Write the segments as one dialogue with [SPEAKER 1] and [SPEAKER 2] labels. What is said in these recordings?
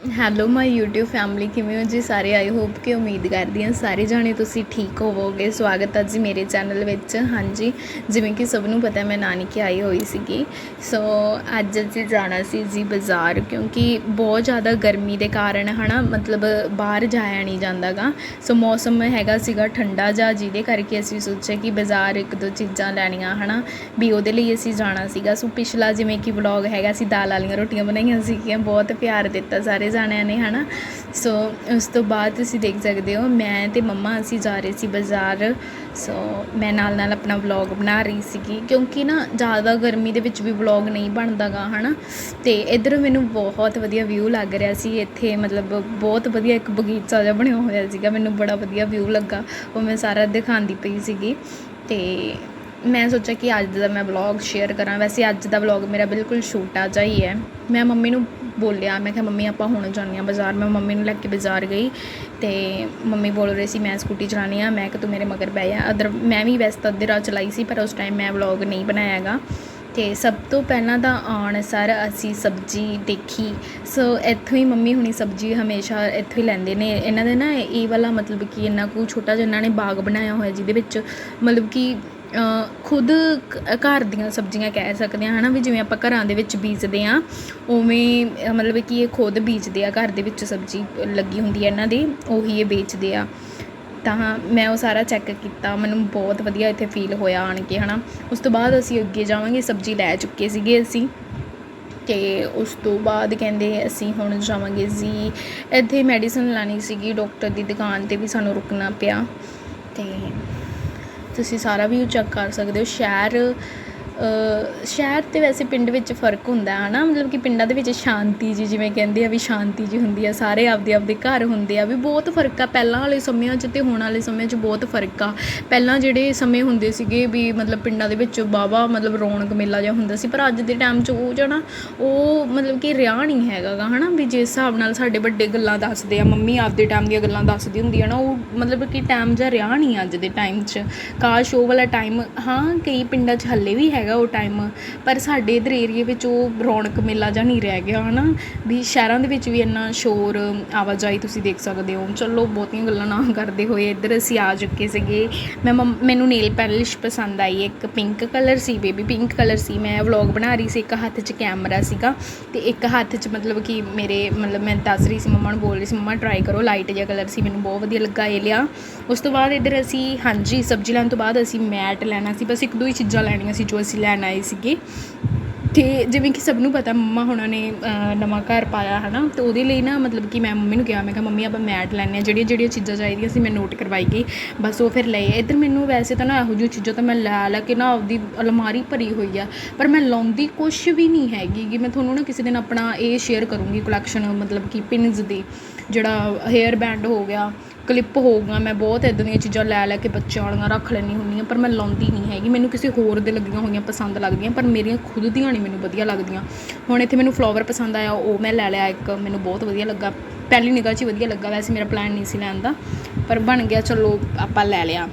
[SPEAKER 1] Hello ਮਾਈ YouTube family ਕਿਵੇਂ ਹੋ ਜੀ ਸਾਰੇ? ਆਈ ਹੋਪ ਕਿ ਉਮੀਦ ਕਰਦੀ ਹਾਂ ਸਾਰੇ ਜਾਣੇ ਤੁਸੀਂ ਠੀਕ ਹੋਵੋਗੇ। ਸਵਾਗਤ ਹੈ ਜੀ ਮੇਰੇ ਚੈਨਲ ਵਿੱਚ। ਹਾਂਜੀ, ਜਿਵੇਂ ਕਿ ਸਭ ਨੂੰ ਪਤਾ, ਮੈਂ ਨਾਨਕੇ ਆਈ ਹੋਈ ਸੀਗੀ। ਸੋ ਅੱਜ ਅਸੀਂ ਜਾਣਾ ਸੀ ਜੀ ਬਾਜ਼ਾਰ, ਕਿਉਂਕਿ ਬਹੁਤ ਜ਼ਿਆਦਾ ਗਰਮੀ ਦੇ ਕਾਰਨ, ਹਨਾ, ਮਤਲਬ ਬਾਹਰ ਜਾਇਆ ਨਹੀਂ ਜਾਂਦਾਗਾ। ਸੋ ਮੌਸਮ ਹੈਗਾ ਸੀਗਾ ਠੰਡਾ ਜਾਂ ਜਿਹਦੇ ਕਰਕੇ ਅਸੀਂ ਸੋਚਿਆ ਕਿ ਬਾਜ਼ਾਰ ਇੱਕ ਦੋ ਚੀਜ਼ਾਂ ਲੈਣੀਆਂ, ਹਨਾ, ਵੀ ਉਹਦੇ ਲਈ ਅਸੀਂ ਜਾਣਾ ਸੀਗਾ। ਸੋ ਪਿਛਲਾ ਜਿਵੇਂ ਕਿ ਵਲੌਗ ਹੈਗਾ ਸੀ ਦਾਲ ਵਾਲੀਆਂ ਰੋਟੀਆਂ ਬਣਾਈਆਂ ਸੀਗੀਆਂ। ਬਹੁਤ ਪਿਆਰ ਦਿੱਤਾ ਸਾਰੇ ਜਾਣਿਆਂ ਨੇ, ਹਨਾ? ਸੋ ਉਸ ਤੋਂ ਬਾਅਦ ਤੁਸੀਂ ਦੇਖ ਸਕਦੇ ਹੋ, ਮੈਂ ਤੇ ਮੰਮਾ ਅਸੀਂ ਜਾ ਰਹੇ ਸੀ ਬਾਜ਼ਾਰ। ਸੋ ਮੈਂ ਨਾਲ ਨਾਲ ਆਪਣਾ ਵਲੌਗ ਬਣਾ ਰਹੀ ਸੀਗੀ, ਕਿਉਂਕਿ ਨਾ ਜ਼ਿਆਦਾ ਗਰਮੀ ਦੇ ਵਿੱਚ ਵੀ ਵਲੌਗ ਨਹੀਂ ਬਣਦਾਗਾ, ਹਨਾ? ਤੇ ਇੱਧਰ ਮੈਨੂੰ ਬਹੁਤ ਵਧੀਆ ਵਿਊ ਲੱਗ ਰਿਹਾ ਸੀ, ਇੱਥੇ ਮਤਲਬ ਬਹੁਤ ਵਧੀਆ ਇੱਕ ਬਗੀਚਾ ਜਿਹਾ ਬਣਿਆ ਹੋਇਆ ਸੀਗਾ, ਮੈਨੂੰ ਬੜਾ ਵਧੀਆ ਵਿਊ ਲੱਗਾ, ਉਹ ਮੈਂ ਸਾਰਾ ਦਿਖਾਉਂਦੀ ਪਈ ਸੀਗੀ। ਤੇ ਮੈਂ ਸੋਚਿਆ ਕਿ ਅੱਜ ਦਾ ਮੈਂ ਵਲੌਗ ਸ਼ੇਅਰ ਕਰਾਂ, ਵੈਸੇ ਅੱਜ ਦਾ ਵਲੌਗ ਮੇਰਾ ਬਿਲਕੁਲ ਛੋਟਾ ਜਿਹਾ ਹੀ ਹੈ। ਮੈਂ ਮੰਮੀ ਨੂੰ ਬੋਲਿਆ, ਮੈਂ ਕਿਹਾ, ਮੰਮੀ, ਆਪਾਂ ਹੁਣ ਜਾਂਦੇ ਹਾਂ ਬਾਜ਼ਾਰ। ਮੈਂ ਮੰਮੀ ਨੂੰ ਲੈ ਕੇ ਬਾਜ਼ਾਰ ਗਈ ਤੇ ਮੰਮੀ ਬੋਲ ਰਹੇ ਸੀ, ਮੈਂ ਸਕੂਟੀ ਚਲਾਉਣੀ ਆ, ਮੈਂ ਕਿ ਤੂੰ ਮੇਰੇ ਮਗਰ ਬਹਿ ਜਾ। ਅਦਰ, ਮੈਂ ਵੀ ਵੈਸੇ ਤਾਂ ਅੱਧੇ ਰਾਤ ਚਲਾਈ ਸੀ, ਪਰ ਉਸ ਟਾਈਮ ਮੈਂ ਵਲੌਗ ਨਹੀਂ ਬਣਾਇਆ ਹੈਗਾ। ਤੇ ਸਭ ਤੋਂ ਪਹਿਲਾਂ ਤਾਂ ਆਉਣ ਸਰ ਅਸੀਂ ਸਬਜ਼ੀ ਦੇਖੀ। ਸੋ ਇੱਥੋਂ ਹੀ ਮੰਮੀ ਹੁਣੀ ਸਬਜ਼ੀ ਹਮੇਸ਼ਾ ਇੱਥੋਂ ਹੀ ਲੈਂਦੇ ਨੇ। ਇਹਨਾਂ ਦੇ ਨਾ ਇਹ ਵਾਲਾ ਮਤਲਬ ਕਿ ਇੰਨਾ ਕੁ ਛੋਟਾ ਜਿਹਾ ਇਹਨਾਂ ਨੇ ਬਾਗ ਬਣਾਇਆ ਹੋਇਆ ਜਿਹਦੇ ਵਿੱਚ ਮਤਲਬ ਕਿ ਖੁਦ ਘਰ ਦੀਆਂ ਸਬਜ਼ੀਆਂ ਕਹਿ ਸਕਦੇ ਹਾਂ ਹੈ ਨਾ ਵੀ ਜਿਵੇਂ ਆਪਾਂ ਘਰਾਂ ਦੇ ਵਿੱਚ ਬੀਜਦੇ ਹਾਂ, ਉਵੇਂ ਮਤਲਬ ਕਿ ਇਹ ਖੁਦ ਬੀਜਦੇ ਆ, ਘਰ ਦੇ ਵਿੱਚ ਸਬਜ਼ੀ ਲੱਗੀ ਹੁੰਦੀ ਹੈ ਇਹਨਾਂ ਦੀ, ਉਹੀ ਇਹ ਵੇਚਦੇ ਆ। ਤਾਂ ਮੈਂ ਉਹ ਸਾਰਾ ਚੈੱਕ ਕੀਤਾ, ਮੈਨੂੰ ਬਹੁਤ ਵਧੀਆ ਇੱਥੇ ਫੀਲ ਹੋਇਆ ਆਣ ਕੇ ਹੈ ਨਾ ਉਸ ਤੋਂ ਬਾਅਦ ਅਸੀਂ ਅੱਗੇ ਜਾਵਾਂਗੇ, ਸਬਜ਼ੀ ਲੈ ਚੁੱਕੇ ਸੀਗੇ ਅਸੀਂ। ਤੇ ਉਸ ਤੋਂ ਬਾਅਦ ਕਹਿੰਦੇ ਅਸੀਂ ਹੁਣ ਜਾਵਾਂਗੇ ਜੀ, ਇੱਥੇ ਮੈਡੀਸਨ ਲੈਣੀ ਸੀਗੀ ਡਾਕਟਰ ਦੀ ਦੁਕਾਨ ਤੇ ਵੀ ਸਾਨੂੰ ਰੁਕਣਾ ਪਿਆ। ਤੇ ਤੁਸੀਂ ਸਾਰਾ ਵੀ ਚੈੱਕ ਕਰ ਸਕਦੇ ਹੋ। ਸ਼ਹਿਰ ਸ਼ਹਿਰ ਤੇ ਵੈਸੇ ਪਿੰਡ ਵਿੱਚ ਫ਼ਰਕ ਹੁੰਦਾ ਹੈ ਨਾ ਮਤਲਬ ਕਿ ਪਿੰਡਾਂ ਦੇ ਵਿੱਚ ਸ਼ਾਂਤੀ ਜੀ, ਜਿਵੇਂ ਕਹਿੰਦੇ ਆ ਵੀ ਸ਼ਾਂਤੀ ਜੀ ਹੁੰਦੀ ਆ, ਸਾਰੇ ਆਪਦੇ ਆਪਦੇ ਘਰ ਹੁੰਦੇ ਆ, ਵੀ ਬਹੁਤ ਫ਼ਰਕ ਆ। ਪਹਿਲਾਂ ਵਾਲੇ ਸਮਿਆਂ 'ਚ ਅਤੇ ਹੁਣ ਵਾਲੇ ਸਮਿਆਂ 'ਚ ਬਹੁਤ ਫ਼ਰਕ ਆ। ਪਹਿਲਾਂ ਜਿਹੜੇ ਸਮੇਂ ਹੁੰਦੇ ਸੀਗੇ ਵੀ ਮਤਲਬ ਪਿੰਡਾਂ ਦੇ ਵਿੱਚ ਵਾਹਵਾ, ਮਤਲਬ ਰੌਣਕ ਮੇਲਾ ਜਿਹਾ ਹੁੰਦਾ ਸੀ, ਪਰ ਅੱਜ ਦੇ ਟਾਈਮ 'ਚ ਉਹ ਜਿਹੜਾ ਉਹ ਮਤਲਬ ਕਿ ਰਿਹਾ ਨਹੀਂ ਹੈਗਾ ਗਾ, ਹਨਾ? ਵੀ ਜਿਸ ਹਿਸਾਬ ਨਾਲ ਸਾਡੇ ਵੱਡੇ ਗੱਲਾਂ ਦੱਸਦੇ ਆ, ਮੰਮੀ ਆਪਦੇ ਟਾਈਮ ਦੀਆਂ ਗੱਲਾਂ ਦੱਸਦੀ ਹੁੰਦੀ ਆ ਨਾ, ਉਹ ਮਤਲਬ ਕਿ ਟਾਈਮ ਜਾਂ ਰਿਹਾ ਨਹੀਂ ਅੱਜ ਦੇ ਟਾਈਮ 'ਚ। ਕਾਸ਼ ਉਹ ਵਾਲਾ ਟਾਈਮ, ਹਾਂ, ਕਈ ਪਿੰਡਾਂ 'ਚ ਹੱਲੇ ਵੀ ਹੈਗਾ ਉਹ ਟਾਈਮ ਪਰ ਸਾਡੇ ਇੱਧਰ ਏਰੀਏ ਵਿੱਚ ਉਹ ਰੌਣਕ ਮੇਲਾ ਜਿਹਾ ਨਹੀਂ ਰਹਿ ਗਿਆ ਹੈ ਨਾ ਵੀ ਸ਼ਹਿਰਾਂ ਦੇ ਵਿੱਚ ਵੀ ਇੰਨਾ ਸ਼ੋਰ, ਆਵਾਜਾਈ ਤੁਸੀਂ ਦੇਖ ਸਕਦੇ ਹੋ। ਚਲੋ, ਬਹੁਤੀਆਂ ਗੱਲਾਂ ਨਾ ਕਰਦੇ ਹੋਏ ਇੱਧਰ ਅਸੀਂ ਆ ਚੁੱਕੇ ਸੀਗੇ। ਮੈਂ ਮੰ ਮੈਨੂੰ ਨੇਲ ਪੈਲਿਸ਼ ਪਸੰਦ ਆਈ। ਇੱਕ ਪਿੰਕ ਕਲਰ ਸੀ ਬੇਬੀ ਪਿੰਕ ਕਲਰ ਸੀ। ਮੈਂ ਵਲੌਗ ਬਣਾ ਰਹੀ ਸੀ, ਇੱਕ ਹੱਥ 'ਚ ਕੈਮਰਾ ਸੀਗਾ ਤੇ ਇੱਕ ਹੱਥ 'ਚ ਮਤਲਬ ਕਿ ਮੇਰੇ, ਮਤਲਬ ਮੈਂ ਦੱਸ ਰਹੀ ਸੀ, ਮੰਮਾ ਨੂੰ ਬੋਲ ਰਹੀ ਸੀ, ਮੰਮਾ ਟਰਾਈ ਕਰੋ ਲਾਈਟ ਜਿਹਾ ਕਲਰ ਸੀ, ਮੈਨੂੰ ਬਹੁਤ ਵਧੀਆ ਲੱਗਾ ਇਹ ਲਿਆ। ਉਸ ਤੋਂ ਬਾਅਦ ਇੱਧਰ ਅਸੀਂ, ਹਾਂਜੀ, ਸਬਜ਼ੀ ਲੈਣ ਤੋਂ ਬਾਅਦ ਅਸੀਂ ਮੈਟ ਲੈਣਾ ਸੀ, ਬਸ ਇੱਕ ਦੋ ਹੀ ਚੀਜ਼ਾਂ ਲੈਣੀਆਂ ਸੀ ਜੋ ਅਸੀਂ ਲੈਣ ਆਏ ਸੀਗੇ। ਅਤੇ ਜਿਵੇਂ ਕਿ ਸਭ ਨੂੰ ਪਤਾ ਮੰਮਾ ਹੁਣਾਂ ਨੇ ਨਵਾਂ ਘਰ ਪਾਇਆ ਹੈ ਨਾ ਅਤੇ ਉਹਦੇ ਲਈ ਨਾ ਮਤਲਬ ਕਿ ਮੈਂ ਮੰਮੀ ਨੂੰ ਕਿਹਾ, ਮੈਂ ਕਿਹਾ, ਮੰਮੀ, ਆਪਾਂ ਮੈਟ ਲੈਂਦੇ ਹਾਂ, ਜਿਹੜੀਆਂ ਜਿਹੜੀਆਂ ਚੀਜ਼ਾਂ ਚਾਹੀਦੀਆਂ ਸੀ ਮੈਂ ਨੋਟ ਕਰਵਾਈ ਗਈ। ਬਸ ਉਹ ਫਿਰ ਲਏ। ਇੱਧਰ ਮੈਨੂੰ ਵੈਸੇ ਤਾਂ ਨਾ ਇਹੋ ਜਿਹੀ ਚੀਜ਼ਾਂ ਤਾਂ ਮੈਂ ਲੈ ਲੈ ਕੇ ਨਾ ਆਪਦੀ ਅਲਮਾਰੀ ਭਰੀ ਹੋਈ ਆ, ਪਰ ਮੈਂ ਲਾਉਂਦੀ ਕੁਛ ਵੀ ਨਹੀਂ ਹੈਗੀ ਕਿ ਮੈਂ ਤੁਹਾਨੂੰ ਨਾ ਕਿਸੇ ਦਿਨ ਆਪਣਾ ਇਹ ਸ਼ੇਅਰ ਕਰੂੰਗੀ ਕਲੈਕਸ਼ਨ ਮਤਲਬ ਕਿ ਪਿੰਨਸ ਦੀ। ਜਿਹੜਾ ਹੇਅਰ ਬੈਂਡ ਹੋ ਗਿਆ ਕਲਿੱਪ ਹੋਊਗਾ ਮੈਂ ਬਹੁਤ ਇਦਾਂ ਦੀਆਂ ਚੀਜ਼ਾਂ ਲੈ ਲੈ ਕੇ ਬੱਚਿਆਂ ਵਾਲੀਆਂ ਰੱਖ ਲੈਣੀ ਹੁੰਦੀਆਂ ਪਰ ਮੈਂ ਲਾਉਂਦੀ ਨਹੀਂ ਹੈਗੀ। ਮੈਨੂੰ ਕਿਸੇ ਹੋਰ ਦੇ ਲੱਗੀਆਂ ਹੋਈਆਂ ਪਸੰਦ ਲੱਗਦੀਆਂ, ਪਰ ਮੇਰੀਆਂ ਖੁਦ ਦੀਆਂ ਨਹੀਂ ਮੈਨੂੰ ਵਧੀਆ ਲੱਗਦੀਆਂ। ਹੁਣ ਇੱਥੇ ਮੈਨੂੰ ਫਲਾਵਰ ਪਸੰਦ ਆਇਆ, ਉਹ ਮੈਂ ਲੈ ਲਿਆ ਇੱਕ, ਮੈਨੂੰ ਬਹੁਤ ਵਧੀਆ ਲੱਗਾ। ਪਹਿਲੀ ਨਿਗਾਹ 'ਚ ਹੀ ਵਧੀਆ ਲੱਗਾ, ਵੈਸੇ ਮੇਰਾ ਪਲਾਨ ਨਹੀਂ ਸੀ ਲੈਣ ਦਾ, ਪਰ ਬਣ ਗਿਆ, ਚਲੋ ਆਪਾਂ ਲੈ ਲਿਆ।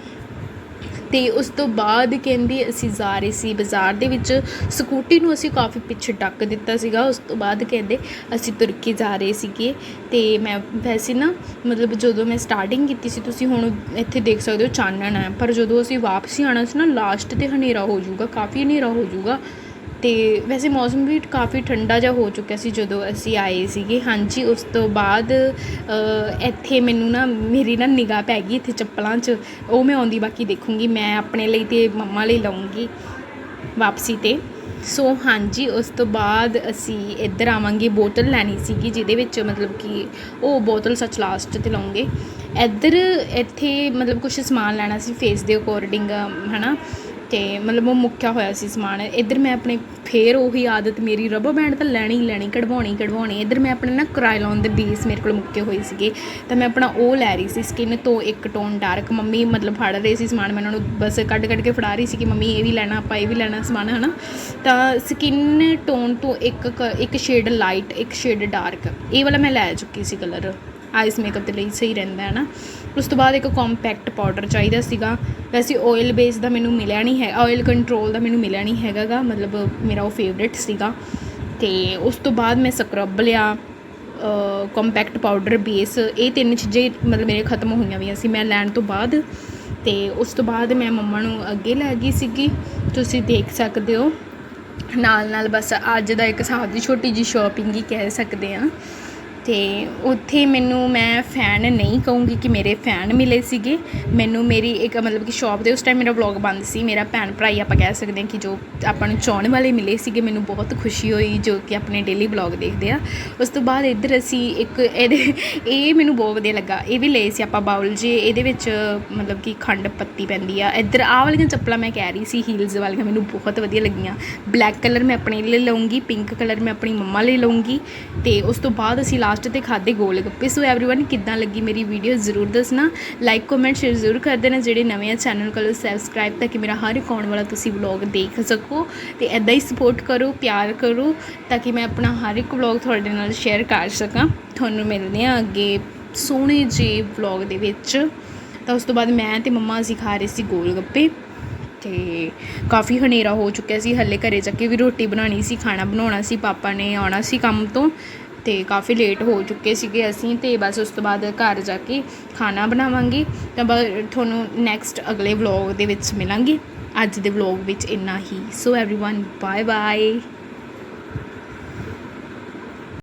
[SPEAKER 1] ਤੇ ਉਸ ਤੋਂ ਬਾਅਦ ਕਹਿੰਦੀ ਅਸੀਂ ਜਾ ਰਹੇ ਸੀ ਬਾਜ਼ਾਰ ਦੇ ਵਿੱਚ, ਸਕੂਟੀ ਨੂੰ ਅਸੀਂ ਕਾਫੀ ਪਿੱਛੇ ਟੱਕ ਦਿੱਤਾ ਸੀਗਾ, ਉਸ ਤੋਂ ਬਾਅਦ ਕਹਿੰਦੇ ਅਸੀਂ ਤੁਰਕੇ ਜਾ ਰਹੇ ਸੀਗੇ। ਤੇ ਮੈਂ ਵੈਸੇ ਨਾ, ਮਤਲਬ ਜਦੋਂ ਮੈਂ ਸਟਾਰਟਿੰਗ ਕੀਤੀ ਸੀ, ਤੁਸੀਂ ਹੁਣ ਇੱਥੇ ਦੇਖ ਸਕਦੇ ਹੋ ਚਾਨਣ ਹੈ, ਪਰ ਜਦੋਂ ਅਸੀਂ ਵਾਪਸੀ ਆਣਾ ਸੀ ਨਾ ਲਾਸਟ ਤੇ ਹਨੇਰਾ ਹੋ ਜਾਊਗਾ, ਕਾਫੀ ਹਨੇਰਾ ਹੋ ਜਾਊਗਾ। ਅਤੇ ਵੈਸੇ ਮੌਸਮ ਵੀ ਕਾਫੀ ਠੰਡਾ ਜਿਹਾ ਹੋ ਚੁੱਕਿਆ ਸੀ ਜਦੋਂ ਅਸੀਂ ਆਏ ਸੀਗੇ। ਹਾਂਜੀ, ਉਸ ਤੋਂ ਬਾਅਦ ਇੱਥੇ ਮੈਨੂੰ ਨਾ, ਮੇਰੀ ਨਾ ਨਿਗਾਹ ਪੈ ਗਈ ਇੱਥੇ ਚੱਪਲਾਂ 'ਚ। ਉਹ ਮੈਂ ਆਉਂਦੀ ਬਾਕੀ ਦੇਖੂੰਗੀ। ਮੈਂ ਆਪਣੇ ਲਈ ਅਤੇ ਮੰਮਾ ਲਈ ਲਊਂਗੀ ਵਾਪਸੀ ਤੇ। ਸੋ ਹਾਂਜੀ, ਉਸ ਤੋਂ ਬਾਅਦ ਅਸੀਂ ਇੱਧਰ ਆਵਾਂਗੇ। ਬੋਤਲ ਲੈਣੀ ਸੀਗੀ, ਜਿਹਦੇ ਵਿੱਚ ਮਤਲਬ ਕਿ ਉਹ ਬੋਤਲ ਸੱਚ ਲਾਸਟ ਤੇ ਲਾਉਂਗੇ ਇੱਧਰ ਇੱਥੇ ਮਤਲਬ ਕੁਝ ਸਮਾਨ ਲੈਣਾ ਸੀ ਫੇਸ ਦੇ ਅਕੋਰਡਿੰਗ ਹਨਾ? ਤੇ ਮਤਲਬ ਉਹ ਮੁੱਕਿਆ ਹੋਇਆ ਸੀ ਸਮਾਨ। ਇੱਧਰ ਮੈਂ ਆਪਣੇ ਫੇਰ ਉਹੀ ਆਦਤ ਮੇਰੀ ਰਬਰ ਬੈਂਡ ਤਾਂ ਲੈਣੀ ਲੈਣੀ, ਕਢਵਾਉਣੀ ਕਢਵਾਉਣੀ ਇੱਧਰ ਮੈਂ ਆਪਣੇ ਨਾ ਕਰਾਇਲੌਨ ਦੇ ਬੇਸ ਮੇਰੇ ਕੋਲ ਮੁੱਕੇ ਹੋਏ ਸੀਗੇ, ਤਾਂ ਮੈਂ ਆਪਣਾ ਉਹ ਲੈ ਰਹੀ ਸੀ ਸਕਿਨ ਤੋਂ ਇੱਕ ਟੋਨ ਡਾਰਕ ਮੰਮੀ ਮਤਲਬ ਫੜ ਰਹੇ ਸੀ ਸਮਾਨ, ਮੈਂ ਉਹਨਾਂ ਨੂੰ ਬਸ ਕੱਢ ਕੱਢ ਕੇ ਫੜਾ ਰਹੀ ਸੀ ਕਿ ਮੰਮੀ ਇਹ ਵੀ ਲੈਣਾ, ਆਪਾਂ ਇਹ ਵੀ ਲੈਣਾ ਸਮਾਨ, ਹਨਾ। ਤਾਂ ਸਕਿਨ ਟੋਨ ਤੋਂ ਇੱਕ ਕ- ਇੱਕ ਸ਼ੇਡ ਲਾਈਟ ਇੱਕ ਸ਼ੇਡ ਡਾਰਕ ਇਹ ਵਾਲਾ ਮੈਂ ਲੈ ਚੁੱਕੀ ਸੀ ਕਲਰ ਆਈਸ ਮੇਕਅਪ ਦੇ ਲਈ ਸਹੀ ਰਹਿੰਦਾ ਹੈ ਨਾ। ਉਸ ਤੋਂ ਬਾਅਦ ਇੱਕ ਕੰਪੈਕਟ ਪਾਊਡਰ ਚਾਹੀਦਾ ਸੀਗਾ। ਵੈਸੇ ਆਇਲ ਬੇਸ ਦਾ ਮੈਨੂੰ ਮਿਲਿਆ ਨਹੀਂ ਹੈ ਆਇਲ ਕੰਟਰੋਲ ਦਾ ਮੈਨੂੰ ਮਿਲਿਆ ਨਹੀਂ ਹੈਗਾਗਾ, ਮਤਲਬ ਮੇਰਾ ਉਹ ਫੇਵਰੇਟ ਸੀਗਾ। ਤੇ ਉਸ ਤੋਂ ਬਾਅਦ ਮੈਂ ਸਕਰਬ ਲਿਆ ਕੰਪੈਕਟ ਪਾਊਡਰ ਬੇਸ ਇਹ ਤਿੰਨ ਚੀਜ਼ਾਂ ਮਤਲਬ ਮੇਰੇ ਖਤਮ ਹੋਈਆਂ ਵੀਆਂ ਸੀ ਮੈਂ ਲੈਣ ਤੋਂ ਬਾਅਦ। ਤੇ ਉਸ ਤੋਂ ਬਾਅਦ ਮੈਂ ਮੰਮਾ ਨੂੰ ਅੱਗੇ ਲੈ ਗਈ ਸੀਗੀ, ਤੁਸੀਂ ਦੇਖ ਸਕਦੇ ਹੋ। ਨਾਲ ਨਾਲ ਬਸ ਅੱਜ ਦਾ ਇੱਕ ਹਿਸਾਬ ਦੀ ਛੋਟੀ ਜੀ ਸ਼ਾਪਿੰਗ ਹੀ ਕਹਿ ਸਕਦੇ ਆ ਅਤੇ ਉੱਥੇ ਮੈਨੂੰ ਮੈਂ ਫੈਨ ਨਹੀਂ ਕਹੂੰਗੀ ਕਿ ਮੇਰੇ ਫੈਨ ਮਿਲੇ ਸੀਗੇ। ਮੈਨੂੰ ਮੇਰੀ ਇੱਕ ਮਤਲਬ ਕਿ ਸ਼ਾਪ ਦੇ ਉਸ ਟਾਈਮ ਮੇਰਾ ਵਲੌਗ ਬੰਦ ਸੀ। ਮੇਰਾ ਭੈਣ ਭਰਾ ਹੀ ਆਪਾਂ ਕਹਿ ਸਕਦੇ ਹਾਂ ਕਿ ਜੋ ਆਪਾਂ ਨੂੰ ਚਾਹਣ ਵਾਲੇ ਮਿਲੇ ਸੀਗੇ, ਮੈਨੂੰ ਬਹੁਤ ਖੁਸ਼ੀ ਹੋਈ ਜੋ ਕਿ ਆਪਣੇ ਡੇਲੀ ਵਲੌਗ ਦੇਖਦੇ ਆ। ਉਸ ਤੋਂ ਬਾਅਦ ਇੱਧਰ ਅਸੀਂ ਇੱਕ ਇਹਦੇ ਇਹ ਮੈਨੂੰ ਬਹੁਤ ਵਧੀਆ ਲੱਗਾ। ਇਹ ਵੀ ਲਏ ਸੀ ਆਪਾਂ ਬਾਉਲ ਜੇ। ਇਹਦੇ ਵਿੱਚ ਮਤਲਬ ਕਿ ਖੰਡ ਪੱਤੀ ਪੈਂਦੀ ਆ। ਇੱਧਰ ਆਹ ਵਾਲੀਆਂ ਚੱਪਲਾਂ ਮੈਂ ਕਹਿ ਰਹੀ ਸੀ ਹੀਲਸ ਵਾਲੀਆਂ ਮੈਨੂੰ ਬਹੁਤ ਵਧੀਆ ਲੱਗੀਆਂ। ਬਲੈਕ ਕਲਰ ਮੈਂ ਆਪਣੇ ਲਈ ਲਵਾਂਗੀ ਪਿੰਕ ਕਲਰ ਮੈਂ ਆਪਣੀ ਮੰਮਾ ਲਈ ਲਵਾਂਗੀ ਤੇ ਉਸ ਤੋਂ ਬਾਅਦ ਅਸੀਂ ਲਾਸਟ ਤੇ ਖਾਦੇ ਗੋਲ ਗੱਪੇ ਸੋ एवरीवन ਕਿੱਦਾਂ ਲੱਗੀ ਮੇਰੀ ਵੀਡੀਓ ਜ਼ਰੂਰ ਦੱਸਣਾ ਲਾਈਕ ਕਮੈਂਟ ਸ਼ੇਅਰ ਜ਼ਰੂਰ ਕਰ ਦੇਣਾ ਜਿਹੜੇ ਨਵੇਂ ਆ ਚੈਨਲ ਕੋਲ ਸਬਸਕ੍ਰਾਈਬ ਤਾਂ ਕਿ ਮੇਰਾ ਹਰ ਇੱਕ ਆਉਣ ਵਾਲਾ ਤੁਸੀਂ ਵਲੌਗ ਦੇਖ ਸਕੋ ਤੇ ਐਦਾਂ ਹੀ ਸਪੋਰਟ ਕਰੋ ਪਿਆਰ ਕਰੋ ਤਾਂ ਕਿ ਮੈਂ ਆਪਣਾ ਹਰ ਇੱਕ ਵਲੌਗ ਤੁਹਾਡੇ ਨਾਲ ਸ਼ੇਅਰ ਕਰ ਸਕਾਂ ਤੁਹਾਨੂੰ ਮਿਲਦੇ ਆ ਅੱਗੇ ਸੋਹਣੇ ਜਿਹੇ ਵਲੌਗ ਦੇ ਵਿੱਚ ਤਾਂ ਉਸ ਤੋਂ ਬਾਅਦ ਮੈਂ ਤੇ ਮੰਮਾ ਅਸੀਂ ਖਾ ਰਹੇ ਸੀ ਗੋਲ ਗੱਪੇ ਤੇ ਕਾਫੀ ਹਨੇਰਾ ਹੋ ਚੁੱਕਿਆ ਸੀ ਹੱਲੇ ਘਰੇ ਜਾ ਕੇ ਵੀ ਰੋਟੀ ਬਣਾਉਣੀ ਸੀ ਖਾਣਾ ਬਣਾਉਣਾ ਸੀ ਪਾਪਾ ਨੇ ਆਉਣਾ ਸੀ ਕੰਮ ਤੋਂ ਅਤੇ ਕਾਫੀ ਲੇਟ ਹੋ ਚੁੱਕੇ ਸੀਗੇ ਅਸੀਂ ਅਤੇ ਬਸ ਉਸ ਤੋਂ ਬਾਅਦ ਘਰ ਜਾ ਕੇ ਖਾਣਾ ਬਣਾਵਾਂਗੀ। ਤਾਂ ਬ ਤੁਹਾਨੂੰ ਨੈਕਸਟ ਅਗਲੇ ਵਲੌਗ ਦੇ ਵਿੱਚ ਮਿਲਾਂਗੀ। ਅੱਜ ਦੇ ਵਲੌਗ ਵਿੱਚ ਇੰਨਾ ਹੀ। So everyone bye bye